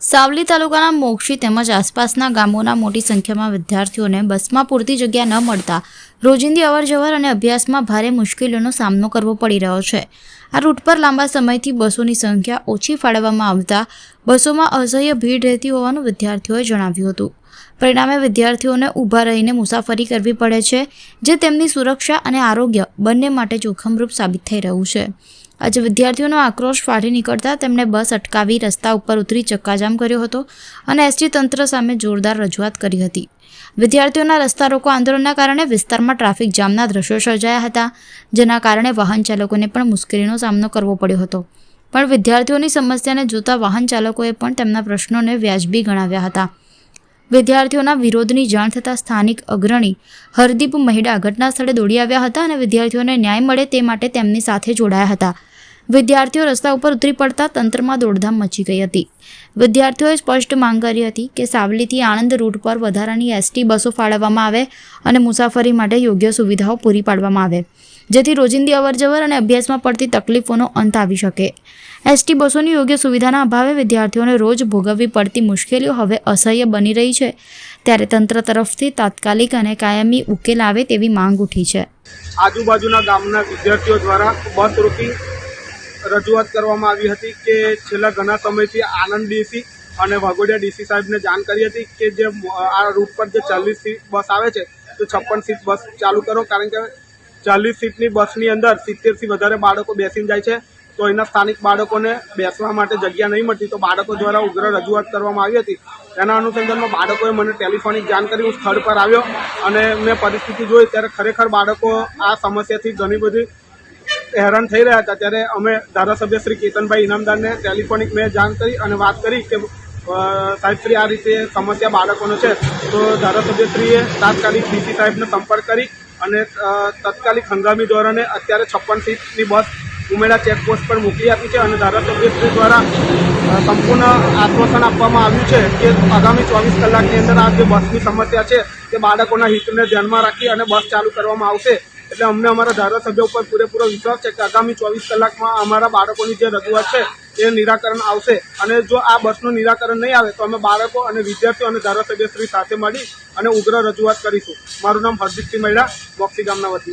સાવલી તાલુકાના મોક્ષી તેમજ આસપાસના ગામોના મોટી સંખ્યામાં વિદ્યાર્થીઓને બસમાં પૂરતી જગ્યા ન મળતા રોજિંદી અવરજવર અને અભ્યાસમાં ભારે મુશ્કેલીઓનો સામનો કરવો પડી રહ્યો છે. આ રૂટ પર લાંબા સમયથી બસોની સંખ્યા ઓછી ફાળવવામાં આવતા બસોમાં અસહ્ય ભીડ રહેતી હોવાનું વિદ્યાર્થીઓએ જણાવ્યું હતું. પરિણામે વિદ્યાર્થીઓને ઊભા રહીને મુસાફરી કરવી પડે છે, જે તેમની સુરક્ષા અને આરોગ્ય બંને માટે જોખમરૂપ સાબિત થઈ રહ્યું છે. આજે વિદ્યાર્થીઓનો આક્રોશ ફાટી નીકળતા તેમણે બસ અટકાવી રસ્તા ઉપર ઉતરી ચક્કાજામ કર્યો હતો અને એસટી તંત્ર સામે જોરદાર રજૂઆત કરી હતી. વિદ્યાર્થીઓના રસ્તા રોકો આંદોલનના કારણે વિસ્તારમાં ટ્રાફિક જામના દ્રશ્યો સર્જાયા હતા, જેના કારણે વાહન ચાલકોને પણ મુશ્કેલીનો સામનો કરવો પડ્યો હતો. પણ વિદ્યાર્થીઓની સમસ્યાને જોતા વાહન ચાલકોએ પણ તેમના પ્રશ્નોને વ્યાજબી ગણાવ્યા હતા. વિદ્યાર્થીઓના વિરોધની જાણ થતાં સ્થાનિક અગ્રણી હરદીપ મહિડા ઘટના સ્થળે દોડી આવ્યા હતા અને વિદ્યાર્થીઓને ન્યાય મળે તે માટે તેમની સાથે જોડાયા હતા. વિદ્યાર્થીઓ રસ્તા ઉપર ઉતરી પડતા તંત્રમાં દોડધામ મચી ગઈ હતી. વિદ્યાર્થીઓએ સ્પષ્ટ માંગ કરી હતી કે સાવલીથી આણંદ રૂટ પર વધારાની એસટી બસો ફાળવવામાં આવે અને મુસાફરી માટે યોગ્ય સુવિધાઓ પૂરી પાડવામાં આવે, જેથી રોજિંદી અવરજવર અને અભ્યાસમાં પડતી તકલીફોનો અંત આવી શકે. એસટી બસોની યોગ્ય સુવિધાના અભાવે વિદ્યાર્થીઓને રોજ ભોગવવી પડતી મુશ્કેલીઓ હવે અસહ્ય બની રહી છે. ત્યારે તંત્ર તરફથી તાત્કાલિક અને કાયમી ઉકેલ આવે તેવી માંગ ઉઠી છે. આજુબાજુના ગામના વિદ્યાર્થીઓ દ્વારા બસ રોકી રજૂઆત કરવામાં આવી હતી કે છેલ્લા ઘણા સમયથી આનંદ ડીસી અને વાઘોડિયા ડીસી સાહેબને જાણ કરી હતી કે જે આ રૂટ પર જે ચાલીસ સીટ બસ આવે છે, તો છપ્પન સીટ બસ ચાલુ કરો. કારણ કે ચાલીસ સીટની બસની અંદર સિત્તેરથી વધારે બાળકો બેસીને જાય છે, તો એના સ્થાનિક બાળકોને બેસવા માટે જગ્યા નહીં મળતી. તો બાળકો દ્વારા ઉગ્ર રજૂઆત કરવામાં આવી હતી. તેના અનુસંધાનમાં બાળકોએ મને ટેલિફોનિક જાણ કરી, હું સ્થળ પર આવ્યો અને મેં પરિસ્થિતિ જોઈ. ત્યારે ખરેખર બાળકો આ સમસ્યાથી ઘણી બધી હેરાન થઈ રહ્યા હતા. ત્યારે અમે ધારાસભ્ય શ્રી કેતનભાઈ ઇનામદારને ટેલિફોનિક મેં જાણ કરી અને વાત કરી કે સાહેબ સાહેબશ્રી આ રીતે સમસ્યા બાળકોનો છે. તો ધારાસભ્યશ્રીએ તાત્કાલિક ડીસી સાહેબનો સંપર્ક કરી અને તાત્કાલિક હંગામી ધોરણે અત્યારે છપ્પન સીટની બસ ઉમેરા ચેકપોસ્ટ પર મોકલી આપી છે અને ધારાસભ્યશ્રી દ્વારા સંપૂર્ણ આશ્વાસન આપવામાં આવ્યું છે કે આગામી ચોવીસ કલાકની અંદર આ જે બસની સમસ્યા છે તે બાળકોના હિતને ધ્યાનમાં રાખી અને બસ ચાલુ કરવામાં આવશે. એટલે અમને અમારા ધારાસભ્ય ઉપર પૂરેપૂરો વિશ્વાસ છે કે આગામી ચોવીસ કલાકમાં અમારા બાળકોની જે રજૂઆત છે, એ નિરાકરણ આવશે. અને જો આ બસનું નિરાકરણ નહીં આવે, તો અમે બાળકો અને વિદ્યાર્થીઓ અને ધારાસભ્યશ્રી સાથે મળી અને ઉગ્ર રજૂઆત કરીશું. મારું નામ હરદીપસિંહ મૈડા મોક્ષી ગામના વતની.